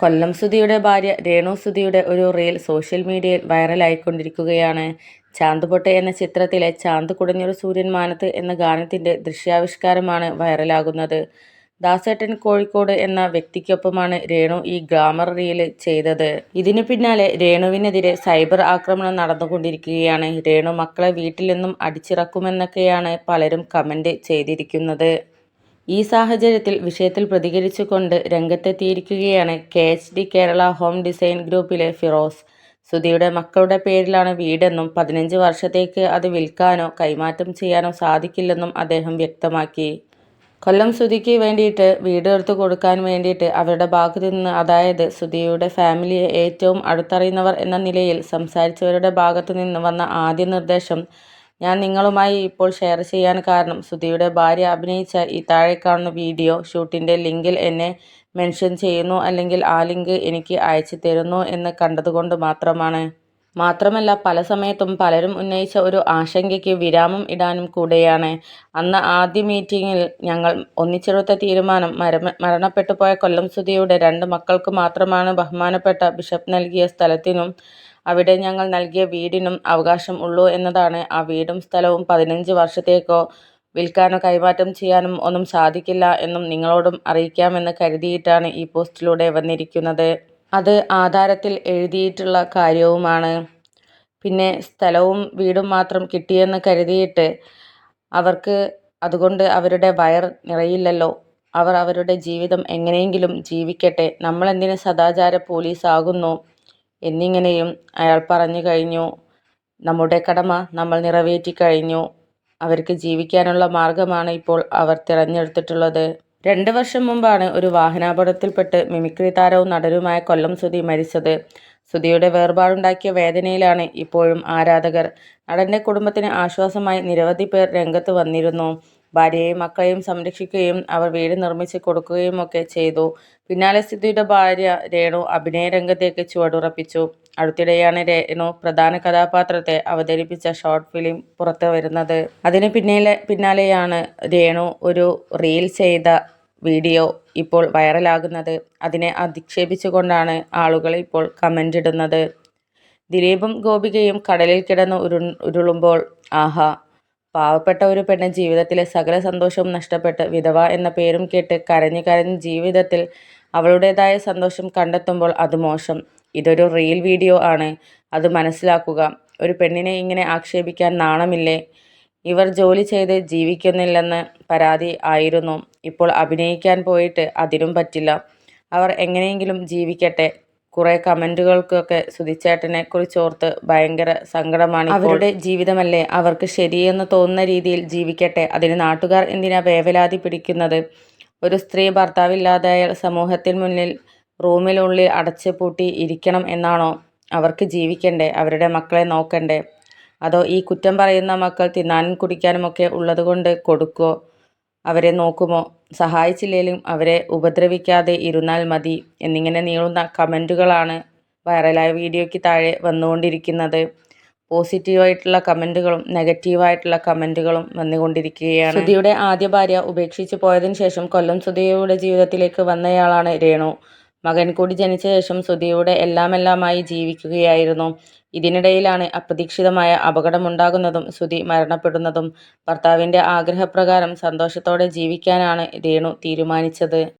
കൊല്ലം സുധിയുടെ ഭാര്യ രേണു സുധിയുടെ ഒരു റീൽ സോഷ്യൽ മീഡിയയിൽ വൈറലായിക്കൊണ്ടിരിക്കുകയാണ്. ചാന്തുപൊട്ട് എന്ന ചിത്രത്തിലെ ചാന്ത് കുടഞ്ഞൊരു സൂര്യൻ മാനത്ത് എന്ന ഗാനത്തിന്റെ ദൃശ്യാവിഷ്കാരമാണ് വൈറലാകുന്നത്. ദാസേട്ടൻ കോഴിക്കോട് എന്ന വ്യക്തിക്കൊപ്പമാണ് രേണു ഈ ഗ്ലാമർ റീൽ ചെയ്തത്. ഇതിനു പിന്നാലെ രേണുവിനെതിരെ സൈബർ ആക്രമണം നടന്നുകൊണ്ടിരിക്കുകയാണ്. രേണു മക്കളെ വീട്ടിൽ നിന്നും അടിച്ചിറക്കുമെന്നൊക്കെയാണ് പലരും കമന്റ് ചെയ്തിരിക്കുന്നത്. ഈ സാഹചര്യത്തിൽ വിഷയത്തിൽ പ്രതികരിച്ചുകൊണ്ട് രംഗത്തെത്തിയിരിക്കുകയാണ് K H D Kerala home design ഗ്രൂപ്പിലെ ഫിറോസ്. സുധിയുടെ മക്കളുടെ പേരിലാണ് വീടെന്നും പതിനഞ്ച് വർഷത്തേക്ക് അത് വിൽക്കാനോ കൈമാറ്റം ചെയ്യാനോ സാധിക്കില്ലെന്നും അദ്ദേഹം വ്യക്തമാക്കി. കൊല്ലം സുധിക്ക് വേണ്ടിയിട്ട് വീട് എടുത്തു കൊടുക്കാൻ വേണ്ടിയിട്ട് അവരുടെ ഭാഗത്തു നിന്ന് അതായത് സുധിയുടെ ഫാമിലിയെ ഏറ്റവും അടുത്തറിയുന്നവർ എന്ന നിലയിൽ സംസാരിച്ചവരുടെ ഭാഗത്തു നിന്ന് വന്ന ആദ്യ നിർദ്ദേശം ഞാൻ നിങ്ങളുമായി ഇപ്പോൾ ഷെയർ ചെയ്യാൻ കാരണം സുധിയുടെ ഭാര്യ അഭിനയിച്ച ഈ താഴെ കാണുന്ന വീഡിയോ ഷൂട്ടിന്റെ ലിങ്കിൽ എന്നെ മെൻഷൻ ചെയ്യുന്നു അല്ലെങ്കിൽ ആ ലിങ്ക് എനിക്ക് അയച്ചു തരുന്നു എന്ന് കണ്ടതുകൊണ്ട് മാത്രമാണ്. മാത്രമല്ല പല സമയത്തും പലരും ഉന്നയിച്ച ഒരു ആശങ്കയ്ക്ക് വിരാമം ഇടാനും കൂടെയാണ്. അന്ന് ആദ്യ മീറ്റിങ്ങിൽ ഞങ്ങൾ ഒന്നിച്ചെടുത്ത തീരുമാനം മരമ മരണപ്പെട്ടു പോയ കൊല്ലം സുധിയുടെ രണ്ട് മക്കൾക്ക് മാത്രമാണ് ബഹുമാനപ്പെട്ട ബിഷപ്പ് നൽകിയ സ്ഥലത്തിനും അവിടെ ഞങ്ങൾ നൽകിയ വീടിനും അവകാശം ഉള്ളൂ എന്നതാണ്. ആ വീടും സ്ഥലവും പതിനഞ്ച് വർഷത്തേക്കോ വിൽക്കാനോ കൈമാറ്റം ചെയ്യാനും ഒന്നും സാധിക്കില്ല എന്നും നിങ്ങളോടും അറിയിക്കാമെന്ന് കരുതിയിട്ടാണ് ഈ പോസ്റ്റിലൂടെ വന്നിരിക്കുന്നത്. അത് ആധാരത്തിൽ എഴുതിയിട്ടുള്ള കാര്യവുമാണ്. പിന്നെ സ്ഥലവും വീടും മാത്രം കിട്ടിയെന്ന് കരുതിയിട്ട് അവർക്ക് അതുകൊണ്ട് അവരുടെ വയർ നിറയില്ലല്ലോ. അവർ അവരുടെ ജീവിതം എങ്ങനെയെങ്കിലും ജീവിക്കട്ടെ. നമ്മളെന്തിന് സദാചാര പോലീസ് ആകുന്നു എന്നിങ്ങനെയും അയാൾ പറഞ്ഞു കഴിഞ്ഞു. നമ്മുടെ കടമ നമ്മൾ നിറവേറ്റി കഴിഞ്ഞു അവർക്ക് ജീവിക്കാനുള്ള മാർഗമാണ് ഇപ്പോൾ അവർ തിരഞ്ഞെടുത്തിട്ടുള്ളത്. രണ്ട് വർഷം മുമ്പാണ് ഒരു വാഹനാപകടത്തിൽപ്പെട്ട് മിമിക്രി താരവും നടനുമായ കൊല്ലം സുധി മരിച്ചത്. സുധിയുടെ വേർപാടുണ്ടാക്കിയ വേദനയിലാണ് ഇപ്പോഴും ആരാധകർ. നടന്റെ കുടുംബത്തിന് ആശ്വാസമായി നിരവധി പേർ രംഗത്ത് വന്നിരുന്നു. ഭാര്യയെയും മക്കളെയും സംരക്ഷിക്കുകയും അവർ വീട് നിർമ്മിച്ച് കൊടുക്കുകയുമൊക്കെ ചെയ്തു. പിന്നാലെ സുധിയുടെ ഭാര്യ രേണു അഭിനയ രംഗത്തേക്ക് ചുവടുറപ്പിച്ചു. അടുത്തിടെയാണ് രേണു പ്രധാന കഥാപാത്രത്തെ അവതരിപ്പിച്ച ഷോർട്ട് ഫിലിം പുറത്തു വരുന്നത്. അതിന് പിന്നിലെ പിന്നാലെയാണ് രേണു ഒരു റീൽ ചെയ്ത വീഡിയോ ഇപ്പോൾ വൈറലാകുന്നത്. അതിനെ അധിക്ഷേപിച്ചുകൊണ്ടാണ് ആളുകൾ ഇപ്പോൾ കമന്റ് കമന്റിടുന്നത്. ദിലീപും ഗോപികയും കടലിൽ കിടന്ന് ഉരു ഉരുളുമ്പോൾ ആഹാ പാവപ്പെട്ട ഒരു പെണ്ണ് ജീവിതത്തിലെ സകല സന്തോഷവും നഷ്ടപ്പെട്ട് വിധവ എന്ന പേരും കേട്ട് കരഞ്ഞു കരഞ്ഞ് ജീവിതത്തിൽ അവളുടേതായ സന്തോഷം കണ്ടെത്തുമ്പോൾ അത് മോശം. ഇതൊരു റീൽ വീഡിയോ ആണ്. അത് മനസ്സിലാക്കുക. ഒരു പെണ്ണിനെ ഇങ്ങനെ ആക്ഷേപിക്കാൻ നാണമില്ലേ. ഇവർ ജോലി ചെയ്ത് ജീവിക്കുന്നില്ലെന്ന് പരാതി ആയിരുന്നു. ഇപ്പോൾ അഭിനയിക്കാൻ പോയിട്ട് അതിനും പറ്റില്ല. അവർ എങ്ങനെയെങ്കിലും ജീവിക്കട്ടെ. കുറെ കമന്റുകൾക്കൊക്കെ സുധിച്ചേട്ടനെ കുറിച്ച് ഓർത്ത് ഭയങ്കര സങ്കടമാണ് അവരുടെ ജീവിതമല്ലേ അവർക്ക് ശരിയെന്ന് തോന്നുന്ന രീതിയിൽ ജീവിക്കട്ടെ. അതിന് നാട്ടുകാർ എന്തിനാ വേവലാതി പിടിക്കുന്നത്. ഒരു സ്ത്രീ ഭർത്താവില്ലാതായാൽ സമൂഹത്തിന് മുന്നിൽ റൂമിനുള്ളിൽ അടച്ച് പൂട്ടി ഇരിക്കണം എന്നാണോ. അവർക്ക് ജീവിക്കണ്ടേ. അവരുടെ മക്കളെ നോക്കണ്ടേ. അതോ ഈ കുറ്റം പറയുന്ന മക്കൾ തിന്നാനും കുടിക്കാനുമൊക്കെ ഉള്ളതുകൊണ്ട് കൊടുക്കോ അവരെ നോക്കുമോ. സഹായിച്ചില്ലെങ്കിലും അവരെ ഉപദ്രവിക്കാതെ ഇരുന്നാൽ മതി എന്നിങ്ങനെ നീളുന്ന കമന്റുകളാണ് വൈറലായ വീഡിയോയ്ക്ക് താഴെ വന്നുകൊണ്ടിരിക്കുന്നത്. പോസിറ്റീവായിട്ടുള്ള കമന്റുകളും നെഗറ്റീവായിട്ടുള്ള കമന്റുകളും വന്നുകൊണ്ടിരിക്കുകയാണ്. സുധിയുടെ ആദ്യ ഭാര്യ ഉപേക്ഷിച്ച് പോയതിന് ശേഷം കൊല്ലം സുധിയുടെ ജീവിതത്തിലേക്ക് വന്നയാളാണ് രേണു. മകൻ കൂടി ജനിച്ച ശേഷം സുധിയുടെ എല്ലാമെല്ലാമായി ജീവിക്കുകയായിരുന്നു. ഇതിനിടയിലാണ് അപ്രതീക്ഷിതമായ അപകടമുണ്ടാകുന്നതും സുധി മരണപ്പെടുന്നതും. ഭർത്താവിന്റെ ആഗ്രഹപ്രകാരം സന്തോഷത്തോടെ ജീവിക്കാനാണ് രേണു തീരുമാനിച്ചത്.